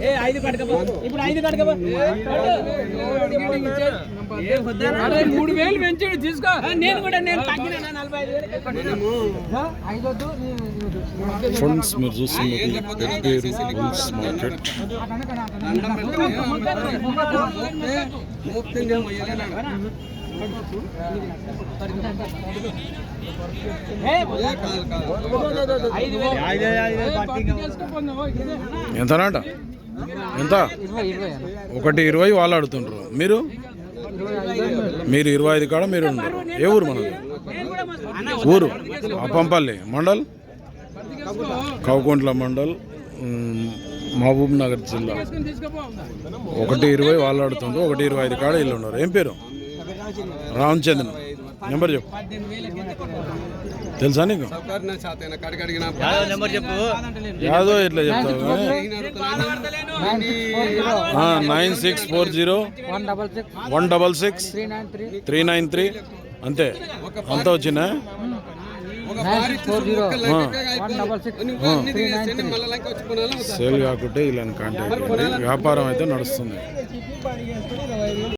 ఏ ఐదు కడకపో ఇప్పుడు ఐదు కడకపో మూడు వేలు పెంచాడు తీసుకో నేను కూడా నేను తగ్గిన నలభై ఐదు వేలు ఐదొద్దు ఫ్రెండ్స్ మీరు చూస్తున్నది పెద్దేరు బుల్స్ మార్కెట్ ఐదు వేలు ఎంతనాట? ఎంత? ఒకటి ఇరవై వాళ్ళు ఆడుతుండ్రు. మీరు? మీరు ఇరవై ఐదు కాడ మీరు ఉండరు. ఏ ఊరు మనది? ఊరు? అప్పంపల్లి. మండల్? కవకుంట్ల మండల్. మహబూబ్ నగర్ జిల్లా. ఒకటి ఇరవై వాళ్ళు ఆడుతుండ్రు ఒకటి ఇరవై ఐదు కాడ ఇల్లు ఉన్నారు. ఏం పేరు? రామచంద్రన్ నెంబర్ చెప్పు. తెలుసా నీకు? యాదో ఇట్లా చెప్తావు nine six four zero one double six three nine three three nine three. అంతే. అంత వచ్చినా సేల్ కాకుంటే ఇలా కాంటాక్ట్ వ్యాపారం అయితే నడుస్తుంది.